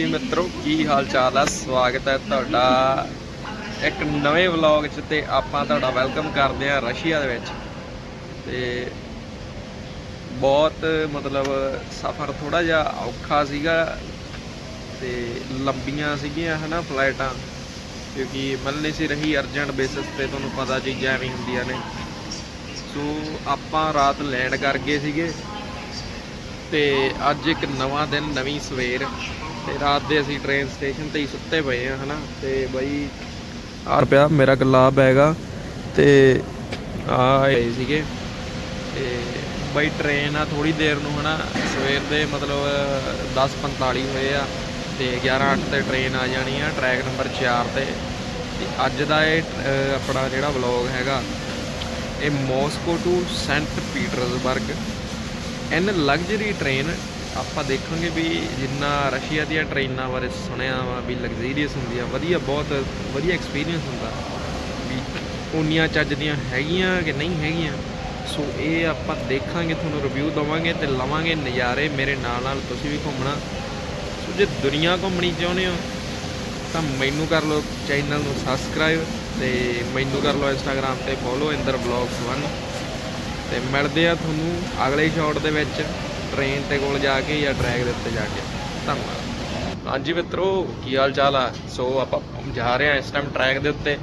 ਹਾਂਜੀ ਮਿੱਤਰੋ, ਕੀ ਹਾਲ ਚਾਲ ਆ? ਸਵਾਗਤ ਹੈ ਤੁਹਾਡਾ ਇੱਕ ਨਵੇਂ ਵਲੌਗ 'ਚ ਤੇ ਆਪਾਂ ਤੁਹਾਡਾ ਵੈਲਕਮ ਕਰਦੇ ਆ ਰਸ਼ੀਆ ਦੇ ਵਿੱਚ। ਤੇ ਬਹੁਤ ਮਤਲਬ ਸਫ਼ਰ ਥੋੜਾ ਜਿਹਾ ਔਖਾ ਸੀਗਾ ਤੇ ਲੰਬੀਆਂ ਸੀਗੀਆਂ, ਹਨਾ, ਫਲਾਈਟਾਂ। ਕਿਉਂਕਿ ਮਿਲਣੀ ਸੀ ਰਹੀ ਅਰਜੈਂਟ ਬੇਸਿਸ ਤੇ ਤੁਹਾਨੂੰ ਪਤਾ ਚੀਜ਼ਾਂ ਐਵੇਂ ਹੁੰਦੀਆਂ ਨੇ। ਸੋ ਆਪਾਂ ਰਾਤ ਲੈਂਡ ਕਰ ਗਏ ਸੀਗੇ ਤੇ ਅੱਜ ਇੱਕ ਨਵਾਂ ਦਿਨ, ਨਵੀਂ ਸਵੇਰ। ਤੇ ਰਾਤ ਦੇ ਅਸੀਂ ਟ੍ਰੇਨ ਸਟੇਸ਼ਨ ਤੇ ਹੀ ਸੁੱਤੇ ਪਏ ਆ ਹਨਾ? ਤੇ ਬਾਈ ਆ ਰੁਪਿਆ, ਮੇਰਾ ਗੁਲਾਬ ਹੈਗਾ ਤੇ ਆ ਆਏ ਸੀਗੇ। ਤੇ ਬਾਈ ਟ੍ਰੇਨ ਆ ਥੋੜੀ ਦੇਰ ਨੂੰ, ਹਨਾ? ਸਵੇਰ ਦੇ ਮਤਲਬ 10:45 ਹੋਏ ਆ ਤੇ 11:08 ਤੇ ਟ੍ਰੇਨ ਆ ਜਾਣੀ ਆ ਟਰੈਕ ਨੰਬਰ 4 ਤੇ। ਤੇ ਅੱਜ ਦਾ ਇਹ ਆਪਣਾ ਜਿਹੜਾ ਵਲੌਗ ਹੈਗਾ, ਇਹ Moscow to Saint Petersburg in luxury train ਆਪਾਂ ਦੇਖਾਂਗੇ ਵੀ ਜਿੰਨਾ ਰਸ਼ੀਆ ਦੀਆਂ ਟ੍ਰੇਨਾਂ ਬਾਰੇ ਸੁਣਿਆ ਵਾ, ਵੀ ਲਗਜ਼ਰੀਅਸ ਆ ਵਧੀਆ, ਬਹੁਤ ਵਧੀਆ ਐਕਸਪੀਰੀਅੰਸ ਹੁੰਦਾ। ਵੀ ਉਨੀਆਂ ਚੱਜ ਦੀਆਂ ਹੈਗੀਆਂ ਕਿ ਨਹੀਂ ਹੈਗੀਆਂ। ਸੋ ਇਹ ਆਪਾਂ ਦੇਖਾਂਗੇ, ਤੁਹਾਨੂੰ ਰਿਵਿਊ ਦਵਾਂਗੇ ਤੇ ਲਵਾਂਗੇ ਨਜ਼ਾਰੇ ਮੇਰੇ ਨਾਲ ਨਾਲ, ਤੁਸੀਂ ਵੀ ਘੁੰਮਣਾ। ਸੋ ਜੇ ਦੁਨੀਆ ਘੁੰਮਣੀ ਚਾਹੁੰਦੇ ਹੋ, ਤਾਂ ਮੈਨੂੰ ਕਰ ਲਓ ਚੈਨਲ ਨੂੰ ਸਬਸਕ੍ਰਾਈਬ ਤੇ ਮੈਨੂੰ ਕਰ ਲਓ ਇੰਸਟਾਗ੍ਰam ਤੇ ਫੋਲੋ ਇੰਦਰ ਬਲੌਗਸ 1 ਤੇ ਮਿਲਦੇ ਆ ਤੁਹਾਨੂੰ ਅਗਲੇ ਸ਼ਾਟ ਦੇ ਵਿੱਚ। ਟ੍ਰੇਨ ਤੇ ਕੋਲ ਜਾ ਕੇ ਜਾਂ ਟਰੈਕ ਦੇ ਉੱਤੇ ਜਾ ਕੇ। ਧੰਨਵਾਦ। ਹਾਂਜੀ ਮਿੱਤਰੋ, ਕੀ ਹਾਲ ਚਾਲ ਆ? ਸੋ ਆਪਾਂ ਜਾ ਰਹੇ ਆ ਇਸ ਟਾਈਮ ਟਰੈਕ ਦੇ ਉੱਤੇ।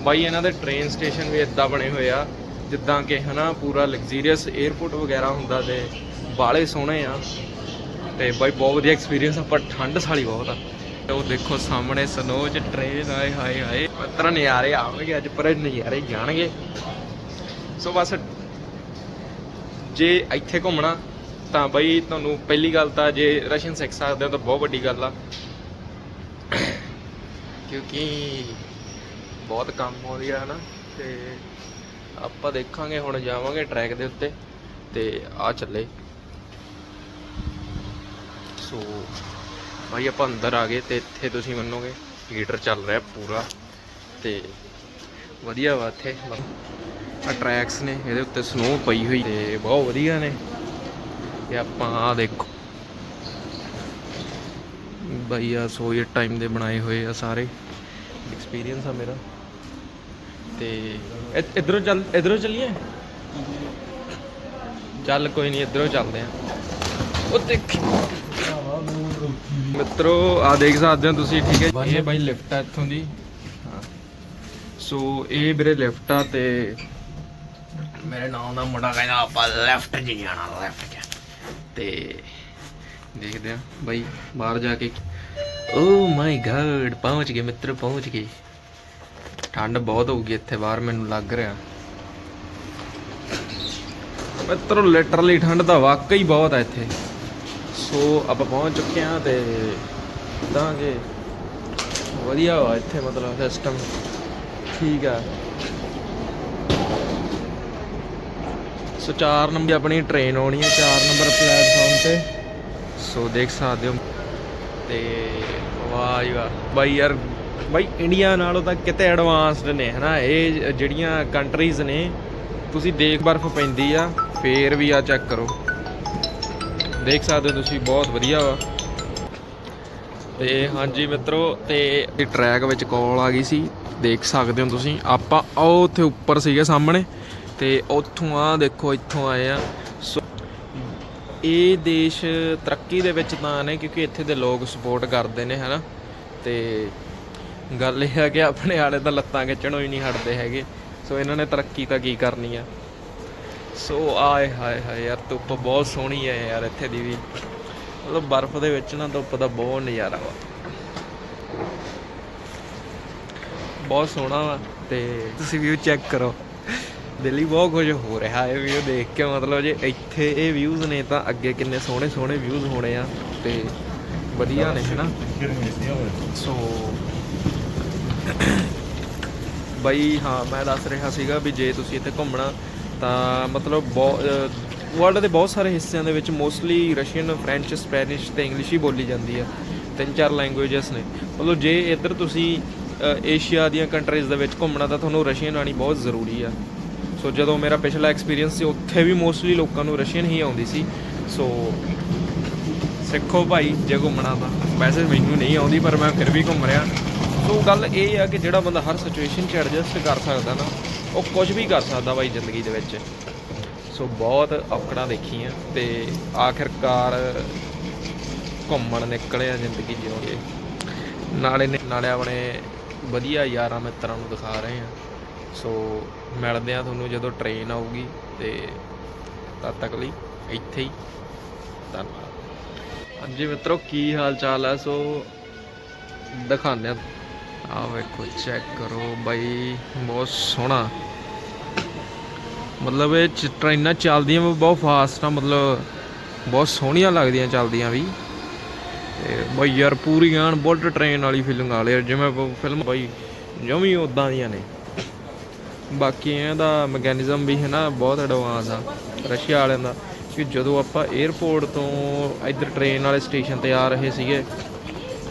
ਬਾਈ, ਇਹਨਾਂ ਦੇ ਟ੍ਰੇਨ ਸਟੇਸ਼ਨ ਵੀ ਇਦਾਂ ਬਣੇ ਹੋਏ ਆ, ਜਿੱਦਾਂ ਕਿ ਹਨਾ, ਪੂਰਾ ਲਗਜ਼ਰੀਅਸ 에어ਪੋਰਟ ਵਗੈਰਾ ਹੁੰਦਾ ਤੇ ਬਾਲੇ ਸੋਹਣੇ ਆ। ਤੇ ਬਾਈ, ਬਹੁਤ ਵਧੀਆ ਐਕਸਪੀਰੀਅੰਸ ਆ, ਪਰ ਠੰਡ ਸਾਲੀ ਬਹੁਤ ਆ। ਤੇ ਉਹ ਦੇਖੋ ਸਾਹਮਣੇ ਸਨੋ ਚ ਟ੍ਰੇਨ ਆਏ ਹਾਏ ਹਾਏ। ਪਤਰ ਨਜ਼ਾਰੇ ਆਉਣਗੇ ਅੱਜ, ਪਰ ਨਜ਼ਾਰੇ ਜਾਣਗੇ। ਸੋ ਬਸ ਜੇ ਇੱਥੇ ਘੁੰਮਣਾ ਤਾਂ ਬਈ ਤੁਹਾਨੂੰ ਪਹਿਲੀ ਗੱਲ ਤਾਂ ਜੇ ਰਸ਼ੀਅਨ ਸਿੱਖ ਸਕਦੇ ਹੋ ਤਾਂ ਬਹੁਤ ਵੱਡੀ ਗੱਲ ਆ। ਕਿਉਂਕਿ ਬਹੁਤ ਕੰਮ ਹੋ ਰਿਹਾ ਹੈ ਨਾ ਤੇ ਆਪਾਂ ਦੇਖਾਂਗੇ, ਹੁਣ ਜਾਵਾਂਗੇ ਟਰੈਕ ਦੇ ਉੱਤੇ, ਤੇ ਆ ਚੱਲੇ। ਸੋ ਭਾਈ ਆਪਾਂ ਅੰਦਰ ਆ ਗਏ ਤੇ ਇੱਥੇ ਤੁਸੀਂ ਮੰਨੋਗੇ ਹੀਟਰ ਚੱਲ ਰਿਹਾ ਪੂਰਾ, ਤੇ ਵਧੀਆ ਵਾ ਇੱਥੇ। ਆ ਟਰੈਕਸ ਨੇ, ਇਹਦੇ ਉੱਤੇ ਸਨੋ ਪਈ ਹੋਈ ਤੇ ਬਹੁਤ ਵਧੀਆ ਨੇ। ਤੇ ਆਪਾਂ ਆ ਦੇਖੋ। ਬਈ ਆ ਸੋਏ ਟਾਈਮ ਦੇ ਬਣਾਏ ਹੋਏ ਆ ਸਾਰੇ। ਐਕਸਪੀਰੀਅੰਸ ਆ ਮੇਰਾ। ਤੇ ਇ- ਚੱਲ, ਇੱਧਰੋਂ ਚੱਲੀਏ? ਚੱਲ ਕੋਈ ਨਹੀਂ ਇੱਧਰੋਂ ਚੱਲਦੇ ਆ। ਉਹ ਦੇਖ। ਮਿੱਤਰੋ ਆ ਦੇਖ ਸਕਦੇ ਹੋ ਤੁਸੀਂ, ਠੀਕ ਹੈ ਇਹ ਬਾਈ ਲਿਫਟ ਆ ਇੱਥੋਂ ਦੀ। ਸੋ ਇਹ ਵੀਰੇ ਲਿਫਟ ਆ ਤੇ ਮੇਰੇ ਨਾਮ ਦਾ ਮੁੰਡਾ ਕਹਿੰਦਾ ਆਪਾਂ ਲੈਫਟ 'ਚ ਜਾਣਾ ਲੈਫਟ ਤੇ ਦੇਖਦੇ ਆ ਬਾਈ ਬਾਹਰ ਜਾ ਕੇ ਓ ਮਾਈ ਗॉड ਪਹੁੰਚ ਗਏ ਮਿੱਤਰ, ਪਹੁੰਚ ਗਏ। ਠੰਡ ਬਹੁਤ ਹੋਊਗੀ ਇੱਥੇ ਬਾਹਰ, ਮੈਨੂੰ ਲੱਗ ਰਿਹਾ। ਮਿੱਤਰੋ ਲਿਟਰਲੀ ਠੰਡ ਤਾਂ ਵਾਕਈ ਬਹੁਤ ਆ ਇੱਥੇ। ਸੋ ਆਪਾਂ ਪਹੁੰਚ ਚੁੱਕੇ ਹਾਂ ਤੇ ਤਾਂ ਕਿ ਵਧੀਆ ਵਾ ਇੱਥੇ, ਮਤਲਬ ਸਿਸਟਮ ਠੀਕ ਆ। ਸੋ 4 ਨੰਬਰ ਆਪਣੀ ਟ੍ਰੇਨ ਆਉਣੀ ਹੈ 4 ਨੰਬਰ ਪਲੇਟਫਾਰਮ ਤੇ। ਸੋ ਦੇਖ ਸਕਦੇ ਹੋ। ਤੇ ਵਾਹ ਜੀ ਵਾਹ ਬਾਈ ਯਾਰ, ਬਾਈ ਇੰਡੀਆ ਨਾਲੋਂ ਤਾਂ ਕਿਤੇ ਐਡਵਾਂਸਡ ਨੇ, ਹਨਾ? ਇਹ ਜਿਹੜੀਆਂ ਕੰਟਰੀਜ਼ ਨੇ, ਤੁਸੀਂ ਦੇਖ ਬਰਫ਼ ਪੈਂਦੀ ਆ, ਫੇਰ ਵੀ ਆ ਚੈੱਕ ਕਰੋ। ਦੇਖ ਸਕਦੇ ਹੋ ਤੁਸੀਂ, ਬਹੁਤ ਵਧੀਆ ਵਾ। ਤੇ ਹਾਂਜੀ ਮਿੱਤਰੋ, ਤੇ ਟਰੈਕ ਵਿੱਚ ਕਾਲ ਆ ਗਈ ਸੀ। ਦੇਖ ਸਕਦੇ ਹੋ ਤੁਸੀਂ, ਆਪਾਂ ਉਹ ਉੱਥੇ ਉੱਪਰ ਸੀਗੇ ਸਾਹਮਣੇ। ਤੇ ਉੱਥੋਂ ਆ, ਦੇਖੋ ਇੱਥੋਂ ਆਏ ਆ। ਸੋ, ਇਹ ਦੇਸ਼ ਤਰੱਕੀ ਦੇ ਵਿੱਚ ਤਾਂ ਨੇ, ਕਿਉਂਕਿ ਇੱਥੇ ਦੇ ਲੋਕ ਸਪੋਰਟ ਕਰਦੇ ਨੇ, ਹਨਾ। ਤੇ ਗੱਲ ਇਹ ਹੈ ਕਿ ਆਪਣੇ ਆਲੇ ਤਾਂ ਲੱਤਾਂ ਖਿੱਚਣੋਂ ਹੀ ਨਹੀਂ ਹਟਦੇ ਹੈਗੇ। ਸੋ, ਇਹਨਾਂ ਨੇ ਤਰੱਕੀ ਤਾਂ ਕੀ ਕਰਨੀ ਆ? ਸੋ, ਆਏ ਹਾਏ ਹਾਏ ਯਾਰ, ਧੁੱਪ ਬਹੁਤ ਸੋਹਣੀ ਹੈ ਯਾਰ ਇੱਥੇ ਦੀ ਵੀ। ਮਤਲਬ ਬਰਫ਼ ਦੇ ਵਿੱਚ ਨਾ ਧੁੱਪ ਦਾ ਬਹੁਤ ਨਜ਼ਾਰਾ ਵਾ। ਬਹੁਤ ਸੋਹਣਾ ਵਾ, ਤੇ ਤੁਸੀਂ ਵਿਊ ਚੈੱਕ ਕਰੋ। ਦਿੱਲੀ ਬਹੁਤ ਕੁਝ ਹੋ ਰਿਹਾ ਹੈ ਵੀਡੀਓ ਦੇਖ ਕੇ, ਮਤਲਬ ਜੇ ਇੱਥੇ ਇਹ ਵਿਊਜ਼ ਨੇ ਤਾਂ ਅੱਗੇ ਕਿੰਨੇ ਸੋਹਣੇ ਸੋਹਣੇ ਵਿਊਜ਼ ਹੋਣੇ ਆ ਤੇ ਵਧੀਆ ਨੇ, ਹਨਾ? ਸੋ ਬਈ ਹਾਂ, ਮੈਂ ਦੱਸ ਰਿਹਾ ਸੀਗਾ ਵੀ ਜੇ ਤੁਸੀਂ ਇੱਥੇ ਘੁੰਮਣਾ, ਤਾਂ ਮਤਲਬ ਬਹੁਤ ਵਰਲਡ ਦੇ ਬਹੁਤ ਸਾਰੇ ਹਿੱਸਿਆਂ ਦੇ ਵਿੱਚ ਮੋਸਟਲੀ ਰਸ਼ੀਅਨ ਫ੍ਰੈਂਚ ਸਪੈਨਿਸ਼ ਤੇ ਇੰਗਲਿਸ਼ ਹੀ ਬੋਲੀ ਜਾਂਦੀ ਆ, ਤਿੰਨ ਚਾਰ ਲੈਂਗੁਏਜਸ ਨੇ। ਮਤਲਬ ਜੇ ਇੱਧਰ ਤੁਸੀਂ ਏਸ਼ੀਆ ਦੀਆਂ ਕੰਟਰੀਜ਼ ਦੇ ਵਿੱਚ ਘੁੰਮਣਾ, ਤਾਂ ਤੁਹਾਨੂੰ ਰਸ਼ੀਅਨ ਆਣੀ ਬਹੁਤ ਜ਼ਰੂਰੀ ਆ। ਸੋ ਜਦੋਂ ਮੇਰਾ ਪਿਛਲਾ ਐਕਸਪੀਰੀਅੰਸ ਸੀ, ਉੱਥੇ ਵੀ ਮੋਸਟਲੀ ਲੋਕਾਂ ਨੂੰ ਰਸ਼ੀਅਨ ਹੀ ਆਉਂਦੀ ਸੀ। ਸੋ ਸਿੱਖੋ ਭਾਈ, ਜੇ ਘੁੰਮਣਾ ਤਾਂ। ਵੈਸੇ ਮੈਨੂੰ ਨਹੀਂ ਆਉਂਦੀ, ਪਰ ਮੈਂ ਫਿਰ ਵੀ ਘੁੰਮ ਰਿਹਾ। ਸੋ ਗੱਲ ਇਹ ਆ ਕਿ ਜਿਹੜਾ ਬੰਦਾ ਹਰ ਸਿਚੁਏਸ਼ਨ 'ਚ ਐਡਜਸਟ ਕਰ ਸਕਦਾ ਨਾ, ਉਹ ਕੁਝ ਵੀ ਕਰ ਸਕਦਾ ਬਾਈ ਜ਼ਿੰਦਗੀ ਦੇ ਵਿੱਚ। ਸੋ ਬਹੁਤ ਔਕੜਾਂ ਦੇਖੀਆਂ ਤੇ ਆਖਿਰਕਾਰ ਘੁੰਮਣ ਨਿਕਲੇ ਆ ਜ਼ਿੰਦਗੀ ਜਿਉਣੇ ਨਾਲੇ ਨੇ- ਨਾਲੇ ਆਪਣੇ ਵਧੀਆ ਯਾਰਾਂ ਮਿੱਤਰਾਂ ਨੂੰ ਦਿਖਾ ਰਹੇ ਆ। ਸੋ ਮਿਲਦੇ ਆ ਤੁਹਾਨੂੰ ਜਦੋਂ ਟ੍ਰੇਨ ਆਊਗੀ ਤੇ ਤਦ ਤੱਕ ਲਈ ਇੱਥੇ ਹੀ। ਧੰਨਵਾਦ। ਹਾਂਜੀ ਮਿੱਤਰੋ, ਕੀ ਹਾਲ ਚਾਲ ਹੈ? ਸੋ ਦਿਖਾਉਂਦੇ ਆ ਆ ਵੇਖੋ ਚੈੱਕ ਕਰੋ ਬਾਈ, ਬਹੁਤ ਸੋਹਣਾ। ਮਤਲਬ ਇਹ ਚ- ਟ੍ਰੇਨਾਂ ਚੱਲਦੀਆਂ ਵੀ ਬਹੁਤ ਫਾਸਟ ਆ, ਮਤਲਬ ਬਹੁਤ ਸੋਹਣੀਆਂ ਲੱਗਦੀਆਂ ਚੱਲਦੀਆਂ ਵੀ। ਤੇ ਬਈ ਯਾਰ ਪੂਰੀ ਐਨ ਬੁਲਟ ਟ੍ਰੇਨ ਵਾਲੀ ਫੀਲਿੰਗ ਆ ਲਈ ਜਿਵੇਂ ਫਿਲਮ ਬਾਈ ਜਮੀ ਉਦਾਂ ਦੀਆਂ ਨੇ। ਬਾਕੀ ਇਹਦਾ ਮੈਕੈਨਿਜ਼ਮ ਵੀ ਹੈ ਨਾ, ਬਹੁਤ ਐਡਵਾਂਸ ਆ, ਰਸ਼ੀਆ ਵਾਲਿਆਂ ਦਾ। ਕਿ ਜਦੋਂ ਆਪਾਂ 에ਅਰਪੋਰਟ ਤੋਂ ਇੱਧਰ ਟ੍ਰੇਨ ਵਾਲੇ ਸਟੇਸ਼ਨ ਤੇ ਆ ਰਹੇ ਸੀਗੇ,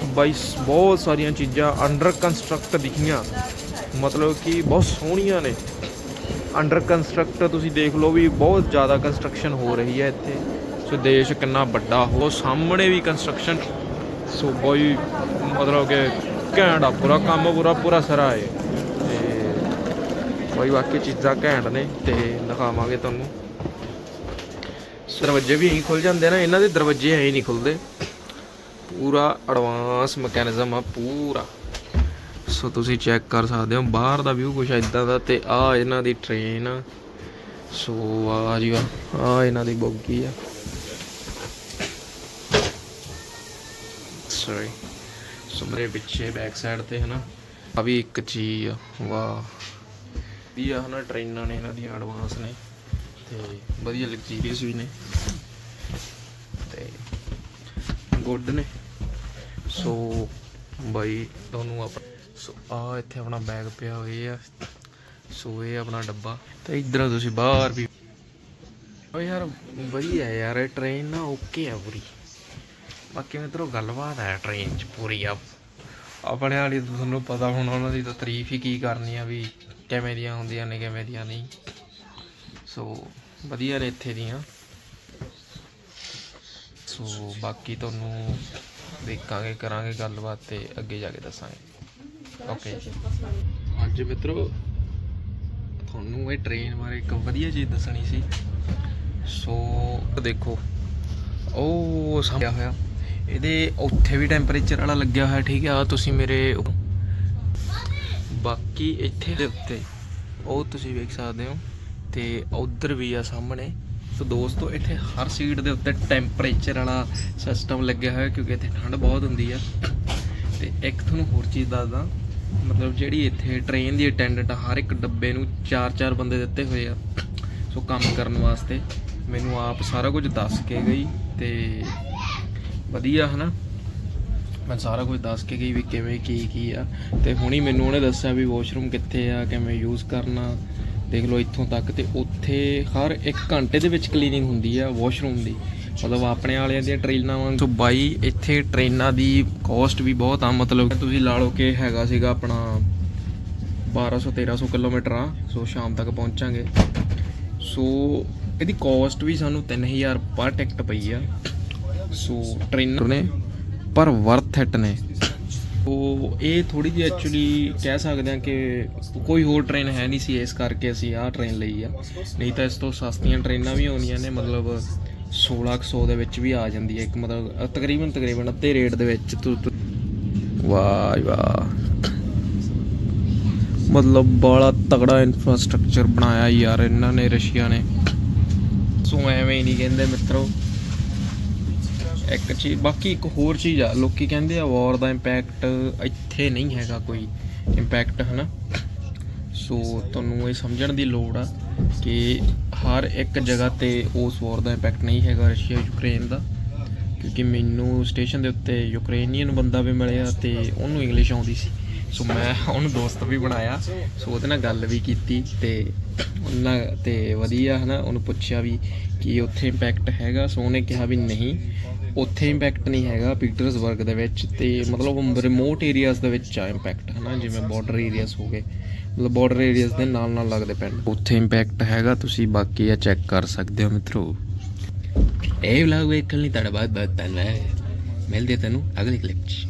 ਬਾਈ ਸ- ਬਹੁਤ ਸਾਰੀਆਂ ਚੀਜ਼ਾਂ ਅੰਡਰ ਕੰਸਟਰਕਟ ਦਿਖੀਆਂ। ਮਤਲਬ ਕਿ ਬਹੁਤ ਸੋਹਣੀਆਂ ਨੇ। ਅੰਡਰ ਕੰਸਟਰਕਟ ਤੁਸੀਂ ਦੇਖ ਲਓ ਵੀ ਬਹੁਤ ਜ਼ਿਆਦਾ ਕੰਸਟਰਕਸ਼ਨ ਹੋ ਰਹੀ ਹੈ ਇੱਥੇ। ਸੋ ਦੇਸ਼ ਕਿੰਨਾ ਵੱਡਾ ਹੋ, ਸਾਹਮਣੇ ਵੀ ਕੰਸਟਰਕਸ਼ਨ ਸੋ ਕੋਈ ਮਤਲਬ ਕਿ ਘੈਂਟ ਆ, ਪੂਰਾ ਕੰਮ, ਪੂਰਾ ਪੂਰਾ ਸਰਾ ਹੈ। ਕੋਈ ਵਾਕਈ ਚੀਜ਼ਾਂ ਘੈਂਟ ਨੇ ਤੇ ਦਿਖਾਵਾਂਗੇ ਤੁਹਾਨੂੰ। ਦਰਵਾਜ਼ੇ ਵੀ ਇਹੀ ਖੁੱਲ ਜਾਂਦੇ ਨਾ, ਇਹਨਾਂ ਦੇ ਦਰਵਾਜ਼ੇ ਐਂ ਨਹੀਂ ਖੁੱਲਦੇ। ਪੂਰਾ ਐਡਵਾਂਸ ਮੈਕੈਨਿਜ਼ਮ ਆ, ਪੂਰਾ। ਸੋ ਤੁਸੀਂ ਚੈੱਕ ਕਰ ਸਕਦੇ ਹੋ, ਬਾਹਰ ਦਾ ਵਿਊ ਕੁਛ ਇਦਾਂ ਦਾ ਤੇ ਆ ਇਹਨਾਂ ਦੀ ਟ੍ਰੇਨ ਸੋ ਆ ਜੀ ਆ ਇਹਨਾਂ ਦੀ ਬੋਗੀ ਆ। ਸੌਰੀ ਸੋ ਮੇਰੇ ਪਿੱਛੇ ਬੈਕ ਸਾਈਡ ਤੇ ਹਨਾ, ਆ ਵੀ ਇੱਕ ਚੀਜ਼ ਆ, ਵਾਹ। ਵੀ ਹਨਾ, ਟ੍ਰੇਨਾਂ ਨੇ ਇਹਨਾਂ ਦੀਆਂ ਐਡਵਾਂਸ ਨੇ ਤੇ ਵਧੀਆ ਲਗਜ਼ੀਰੀਅਸ ਵੀ ਨੇ। ਤੇ ਗੁੱਡ ਨੇ। ਸੋ ਬਾਈ, ਤੁਹਾਨੂੰ ਆਪ ਸੋ ਆ ਇੱਥੇ ਆਪਣਾ ਬੈਗ ਪਿਆ ਹੋਇਆ ਆ। ਸੋ ਇਹ ਆਪਣਾ ਡੱਬਾ। ਤੇ ਇਧਰ ਤੁਸੀਂ ਬਾਹਰ ਵੀ ਓ ਯਾਰ, ਵਧੀਆ ਯਾਰ, ਇਹ ਟ੍ਰੇਨ ਨਾ ਓਕੇ ਆ ਪੂਰੀ। ਬਾਕੀ ਮਿੱਤਰੋ, ਗੱਲਬਾਤ ਹੈ ਟ੍ਰੇਨ 'ਚ ਪੂਰੀ ਆ। ਆਪਣੇ ਵਾਲੀ ਤੁਹਾਨੂੰ ਪਤਾ ਹੁਣ ਉਹਨਾਂ ਦੀ ਤਾਂ ਤਾਰੀਫ ਹੀ ਕੀ ਕਰਨੀ ਆ ਵੀ ਕਿਵੇਂ ਦੀਆਂ ਹੁੰਦੀਆਂ ਨੇ ਕਿਵੇਂ ਦੀਆਂ ਨਹੀਂ। ਸੋ ਵਧੀਆ ਨੇ ਇੱਥੇ ਦੀਆਂ। ਸੋ ਬਾਕੀ ਤੁਹਾਨੂੰ ਦੇਖਾਂਗੇ ਕਰਾਂਗੇ ਗੱਲਬਾਤ ਤੇ ਅੱਗੇ ਜਾ ਕੇ ਦੱਸਾਂਗੇ। ਓਕੇ ਹਾਂਜੀ ਮਿੱਤਰੋ ਤੁਹਾਨੂੰ ਇਹ ਟ੍ਰੇਨ ਬਾਰੇ ਇੱਕ ਵਧੀਆ ਚੀਜ਼ ਦੱਸਣੀ ਸੀ। ਸੋ ਦੇਖੋ ਉਹ ਸਾਹਮਣੇ ਹੋਇਆ। ਇਹਦੇ ਉੱਥੇ ਵੀ ਟੈਂਪਰੇਚਰ ਵਾਲਾ ਲੱਗਿਆ ਹੋਇਆ, ਠੀਕ ਆ ਤੁਸੀਂ ਮੇਰੇ ਬਾਕੀ ਇੱਥੇ ਦੇ ਉੱਤੇ, ਉਹ ਤੁਸੀਂ ਵੇਖ ਸਕਦੇ ਹੋ, ਤੇ ਉਧਰ ਵੀ ਆ ਸਾਹਮਣੇ। ਸੋ ਦੋਸਤੋ, ਇੱਥੇ ਹਰ ਸੀਟ ਦੇ ਉੱਤੇ ਟੈਂਪਰੇਚਰ ਵਾਲਾ ਸਿਸਟਮ ਲੱਗਿਆ ਹੋਇਆ, ਕਿਉਂਕਿ ਇੱਥੇ ਠੰਡ ਬਹੁਤ ਹੁੰਦੀ ਆ। ਤੇ ਇੱਕ ਤੁਹਾਨੂੰ ਹੋਰ ਚੀਜ਼ ਦੱਸਦਾ, ਮਤਲਬ ਜਿਹੜੀ ਇੱਥੇ ਟ੍ਰੇਨ ਦੀ ਅਟੈਂਡੈਂਟ ਹਰ ਇੱਕ ਡੱਬੇ ਨੂੰ 4-4 ਬੰਦੇ ਦਿੱਤੇ ਹੋਏ ਆ। ਸੋ ਕੰਮ ਕਰਨ ਵਾਸਤੇ, ਮੈਨੂੰ ਆਪ ਸਾਰਾ ਕੁਝ ਦੱਸ ਕੇ ਗਈ, ਤੇ ਵਧੀਆ ਹਨਾ? ਮੈਂ ਸਾਰਾ ਕੁਝ ਦੱਸ ਕੇ ਗਈ ਵੀ ਕਿਵੇਂ ਕੀ ਕੀ ਆ। ਤੇ ਹੁਣੀ ਮੈਨੂੰ ਉਹਨੇ ਦੱਸਿਆ ਵੀ ਵਾਸ਼ਰੂਮ ਕਿੱਥੇ ਆ ਕਿਵੇਂ ਯੂਜ਼ ਕਰਨਾ। ਦੇਖ ਲਓ ਇੱਥੋਂ ਤੱਕ ਤੇ ਉੱਥੇ ਹਰ 1 ਘੰਟੇ ਦੇ ਵਿੱਚ ਕਲੀਨਿੰਗ ਹੁੰਦੀ ਆ ਵਾਸ਼ਰੂਮ ਦੀ। ਮਤਲਬ ਆਪਣੇ ਵਾਲਿਆਂ ਦੀਆਂ ਟ੍ਰੇਨਾਂ ਵਾਂਗ। ਸੋ ਬਾਈ ਇੱਥੇ ਟ੍ਰੇਨਾਂ ਦੀ ਕਾਸਟ ਵੀ ਬਹੁਤ ਆ ਮਤਲਬ ਤੁਸੀਂ ਲਾ ਲਓ ਕਿ ਹੈਗਾ ਸੀਗਾ ਆਪਣਾ 1200 1300 ਕਿਲੋਮੀਟਰ ਆ ਸੋ ਸ਼ਾਮ ਤੱਕ ਪਹੁੰਚਾਂਗੇ। ਸੋ ਇਹਦੀ ਕਾਸਟ ਵੀ ਸਾਨੂੰ 3000 ਪਰ ਟਿਕਟ ਪਈ ਆ। ਸੋ ਟ੍ਰੇਨਰ ਨੇ। ਪਰ ਵਰਥ ਇਟ ਨੇ। ਉਹ ਇਹ ਥੋੜੀ ਜਿਹੀ ਐਕਚੁਅਲੀ ਕਹਿ ਸਕਦੇ ਆ ਕਿ ਕੋਈ ਹੋਰ ਟ੍ਰੇਨ ਹੈ ਨਹੀਂ ਸੀ ਇਸ ਕਰਕੇ ਅਸੀਂ ਆਹ ਟ੍ਰੇਨ ਲਈ ਆ। ਨਹੀਂ ਤਾਂ ਇਸ ਤੋਂ ਸਸਤੀਆਂ ਟ੍ਰੇਨਾਂ ਵੀ ਆਉਂਦੀਆਂ ਨੇ ਮਤਲਬ 1600 ਦੇ ਵਿੱਚ ਵੀ ਆ ਜਾਂਦੀ ਹੈ ਇੱਕ ਮਤਲਬ ਤਕਰੀਬਨ ਤਕਰੀਬਨ ਅੱਧੇ ਰੇਟ ਦੇ ਵਿੱਚ ਤੂੰ ਵਾਹ ਵਾਹ। ਮਤਲਬ ਬੜਾ ਤਗੜਾ ਇਨਫਰਾਸਟ੍ਰਕਚਰ ਬਣਾਇਆ ਯਾਰ ਇਹਨਾਂ ਨੇ ਰਸ਼ੀਆ ਨੇ। ਸੋ ਐਵੇਂ ਹੀ ਨਹੀਂ ਕਹਿੰਦੇ ਮਿੱਤਰੋ। ਇੱਕ ਚੀਜ਼, ਬਾਕੀ ਇੱਕ ਹੋਰ ਚੀਜ਼ ਆ, ਲੋਕੀ ਕਹਿੰਦੇ ਆ ਵਾਰ ਦਾ ਇੰਪੈਕਟ ਇੱਥੇ ਨਹੀਂ ਹੈਗਾ ਕੋਈ ਇੰਪੈਕਟ ਹਨਾ? ਸੋ ਤੁਹਾਨੂੰ ਇਹ ਸਮਝਣ ਦੀ ਲੋੜ ਆ ਕਿ ਹਰ ਇੱਕ ਜਗ੍ਹਾ ਤੇ ਉਸ ਵਾਰ ਦਾ ਇੰਪੈਕਟ ਨਹੀਂ ਹੈਗਾ ਰਸ਼ੀਆ ਯੂਕਰੇਨ ਦਾ, ਕਿਉਂਕਿ ਮੈਨੂੰ ਸਟੇਸ਼ਨ ਦੇ ਉੱਤੇ ਯੂਕਰੇਨੀਅਨ ਬੰਦਾ ਵੀ ਮਿਲਿਆ ਤੇ ਉਹਨੂੰ ਇੰਗਲਿਸ਼ ਆਉਂਦੀ ਸੀ। ਸੋ ਮੈਂ ਉਹਨੂੰ ਦੋਸਤ ਵੀ ਬਣਾਇਆ। ਸੋ ਉਹਦੇ ਨਾਲ ਗੱਲ ਵੀ ਕੀਤੀ ਤੇ ਉਹਨਾਂ ਤੇ ਵਧੀਆ ਹਨਾ, ਉਹਨੂੰ ਪੁੱਛਿਆ ਵੀ ਕਿ ਉੱਥੇ ਇੰਪੈਕਟ ਹੈਗਾ। ਸੋ ਉਹਨੇ ਕਿਹਾ ਵੀ ਨਹੀਂ, ਉੱਥੇ ਇੰਪੈਕਟ ਨਹੀਂ ਹੈਗਾ ਪੀਟਰਸਬਰਗ ਦੇ ਵਿੱਚ ਤੇ ਮਤਲਬ ਰਿਮੋਟ ਏਰੀਆਜ਼ ਦੇ ਵਿੱਚ ਆ ਇੰਪੈਕਟ ਹਨਾ, ਜਿਵੇਂ ਬਾਰਡਰ ਏਰੀਆਜ਼ ਹੋ ਗਏ। ਮਤਲਬ ਬਾਰਡਰ ਏਰੀਆਜ਼ ਦੇ ਨਾਲ ਨਾਲ ਲੱਗਦੇ ਪਿੰਡ। ਉੱਥੇ ਇੰਪੈਕਟ ਹੈਗਾ, ਤੁਸੀਂ ਬਾਕੀ ਆ ਚੈੱਕ ਕਰ ਸਕਦੇ ਹੋ ਮਿੱਤਰੋ। ਇਹ ਵਲੌਗ ਵੇਖਣ ਲਈ ਤੁਹਾਡਾ ਬਹੁਤ ਬਹੁਤ ਧੰਨਵਾਦ। ਮਿਲਦੇ ਤੈਨੂੰ ਤੁਹਾਨੂੰ ਅਗਲੇ ਕਲਿੱਪ 'ਚ।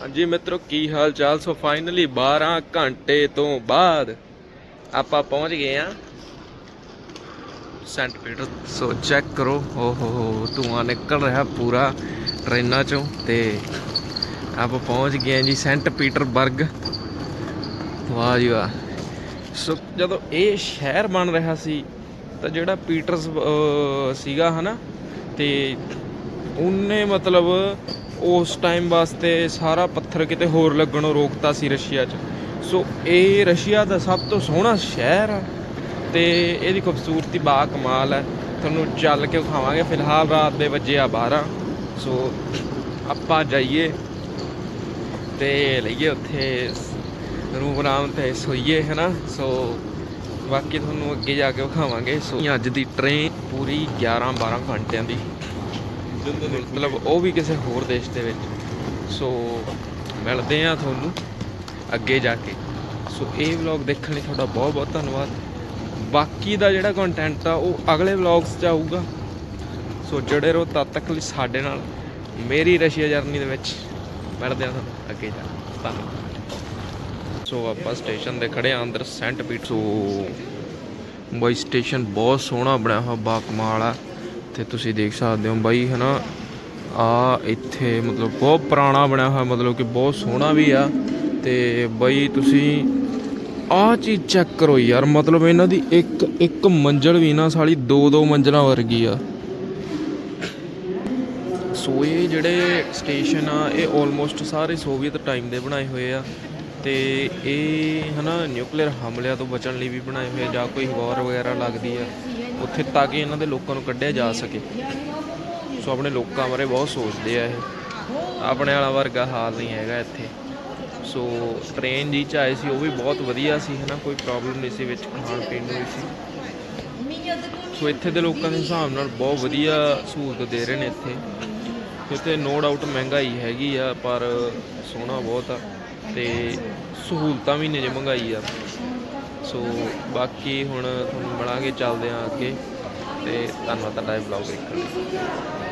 ਹਾਂਜੀ ਮਿੱਤਰੋ, ਕੀ ਹਾਲ ਚਾਲ? ਸੋ ਫਾਈਨਲੀ 12 ਘੰਟੇ ਤੋਂ ਬਾਅਦ ਆਪਾਂ ਪਹੁੰਚ ਗਏ ਆ ਸੈਂਟ ਪੀਟਰ। ਸੋ ਚੈੱਕ ਕਰੋ। ਓਹੋ ਹੋ ਧੂਆਂ ਨਿਕਲ ਰਿਹਾ ਪੂਰਾ ਟ੍ਰੇਨਾਂ ਚੋਂ ਤੇ ਆਪਾਂ ਪਹੁੰਚ ਗਏ ਆ ਜੀ ਸੈਂਟ ਪੀਟਰਬਰਗ। ਵਾਹ ਜੀ ਵਾਹ। ਸੋ ਜਦੋਂ ਇਹ ਸ਼ਹਿਰ ਬਣ ਰਿਹਾ ਸੀ, ਤਾਂ ਜਿਹੜਾ ਪੀਟਰਸ, ਅਹ, ਸੀਗਾ ਹਨਾ, ਤੇ ਉਹਨੇ ਮਤਲਬ ਉਸ ਟਾਈਮ ਵਾਸਤੇ ਸਾਰਾ ਪੱਥਰ ਕਿਤੇ ਹੋਰ ਲੱਗਣੋਂ ਰੋਕਤਾ ਸੀ ਰਸ਼ੀਆ 'ਚ। ਸੋ ਇਹ ਰਸ਼ੀਆ ਦਾ ਸਭ ਤੋਂ ਸੋਹਣਾ ਸ਼ਹਿਰ ਆ ਤੇ ਇਹਦੀ ਖੂਬਸੂਰਤੀ ਬਾ ਕਮਾਲ ਹੈ ਤੁਹਾਨੂੰ ਚੱਲ ਕੇ ਵਿਖਾਵਾਂਗੇ, ਫਿਲਹਾਲ ਰਾਤ ਦੇ ਵਜੇ ਆ 12 ਸੋ ਆਪਾਂ ਜਾਈਏ ਤੇ ਲਈਏ ਉੱਥੇ ਰੂਮ ਆਰਾਮ ਤੇ ਸੋਈਏ, ਹਨਾ? ਸੋ ਬਾਕੀ ਤੁਹਾਨੂੰ ਅੱਗੇ ਜਾ ਕੇ ਵਿਖਾਵਾਂਗੇ। ਸੋ ਅੱਜ ਦੀ ਟ੍ਰੇਨ ਪੂਰੀ 11 12 ਘੰਟਿਆਂ ਦੀ। ਮਤਲਬ ਉਹ ਵੀ ਕਿਸੇ ਹੋਰ ਦੇਸ਼ ਦੇ ਵਿੱਚ। ਸੋ ਮਿਲਦੇ ਆ ਤੁਹਾਨੂੰ ਅੱਗੇ ਜਾ ਕੇ। ਸੋ ਇਹ ਵਲੌਗ ਦੇਖਣ ਲਈ ਤੁਹਾਡਾ ਬਹੁਤ ਬਹੁਤ ਧੰਨਵਾਦ। ਬਾਕੀ ਦਾ ਜਿਹੜਾ ਕੰਟੈਂਟ ਆ, ਉਹ ਅਗਲੇ ਵਲੌਗਸ 'ਚ ਆਊਗਾ। ਸੋ ਜੁੜੇ ਰਹੋ ਤਦ ਤੱਕ ਲਈ ਸਾਡੇ ਨਾਲ ਮੇਰੀ ਰਸ਼ੀਆ ਜਰਨੀ ਦੇ ਵਿੱਚ। ਮਿਲਦੇ ਆ ਤੁਹਾਨੂੰ ਅੱਗੇ ਜਾ ਧੰਨਵਾਦ। ਸੋ ਆਪਾਂ ਸਟੇਸ਼ਨ ਦੇ ਖੜੇ ਆ ਅੰਦਰ ਸੈਂਟ ਪੀਟ ਸੋ ਬਾਈ ਸਟੇਸ਼ਨ ਬਹੁਤ ਸੋਹਣਾ ਬਣਿਆ ਹੋਇਆ ਬਾਕਮਾਲ ਆ। ਤੇ ਤੁਸੀਂ ਦੇਖ ਸਕਦੇ ਹੋ ਬਾਈ, ਹਨਾ? ਆ ਇੱਥੇ ਮਤਲਬ ਬਹੁਤ ਪੁਰਾਣਾ ਬਣਿਆ ਹੋਇਆ, ਮਤਲਬ ਕਿ ਬਹੁਤ ਸੋਹਣਾ ਵੀ ਆ। ਤੇ ਬਾਈ, ਤੁਸੀਂ ਆਹ ਚੀਜ਼ ਚੈੱਕ ਕਰੋ ਯਾਰ, ਮਤਲਬ ਇਹਨਾਂ ਦੀ ਇੱਕ ਇੱਕ ਮੰਜ਼ਲ ਵੀ ਨਾ ਸਾਲੀ ਦੋ ਦੋ ਮੰਜ਼ਲਾਂ ਵਰਗੀ ਆ। ਸੋ ਇਹ ਜਿਹੜੇ ਸਟੇਸ਼ਨ ਆ, ਇਹ ਆਲਮੋਸਟ ਸਾਰੇ ਸੋਵੀਅਤ ਟਾਈਮ ਦੇ ਬਣਾਏ ਹੋਏ ਆ। ਤੇ ਇਹ, ਹਨਾ ਨਿਊਕਲੀਅਰ ਹਮਲਿਆਂ ਤੋਂ ਬਚਣ ਲਈ ਵੀ ਬਣਾਏ ਹੋਏ ਜਾਂ ਕੋਈ ਵਾਰ ਵਗੈਰਾ ਲੱਗਦੀ ਆ। ਉੱਥੇ ਤਾਂ ਕਿ ਇਹਨਾਂ ਦੇ ਲੋਕਾਂ ਨੂੰ ਕੱਢਿਆ ਜਾ ਸਕੇ। ਸੋ ਆਪਣੇ ਲੋਕਾਂ ਬਾਰੇ ਬਹੁਤ ਸੋਚਦੇ ਆ ਇਹ। ਆਪਣੇ ਵਾਲਾ ਵਰਗਾ ਹਾਲ ਨਹੀਂ ਹੈਗਾ ਇੱਥੇ। ਸੋ ਟ੍ਰੇਨ ਜੀ ਚ ਆਏ ਸੀ, ਉਹ ਵੀ ਬਹੁਤ ਵਧੀਆ ਸੀ, ਹਨਾ, ਕੋਈ ਪ੍ਰੋਬਲਮ ਨਹੀਂ ਸੀ ਵਿੱਚ ਖਾਣ ਪੀਣ ਨੂੰ ਵੀ ਸੀ। ਸੋ ਇੱਥੇ ਦੇ ਲੋਕਾਂ ਦੇ ਹਿਸਾਬ ਨਾਲ ਬਹੁਤ ਵਧੀਆ ਸਹੂਲਤ ਦੇ ਰਹੇ ਨੇ ਇੱਥੇ। ਇੱਥੇ ਨੋ ਡਾਊਟ ਮਹਿੰਗਾਈ ਹੈਗੀ ਆ, ਪਰ ਸੋਹਣਾ ਬਹੁਤ ਆ। ਤੇ ਸਹੂਲਤਾਂ ਵੀ ਨੇ ਜੇ ਮਹਿੰਗਾਈ ਆ। ਸੋ ਬਾਕੀ ਹੁਣ ਤੁਹਾਨੂੰ ਮਿਲਾਂਗੇ, ਚੱਲਦੇ ਆ ਅੱਗੇ ਤੇ ਧੰਨਵਾਦ, ਤੁਹਾਡਾ ਇਹ ਵਲੌਗ ਦੇਖਣ ਲਈ।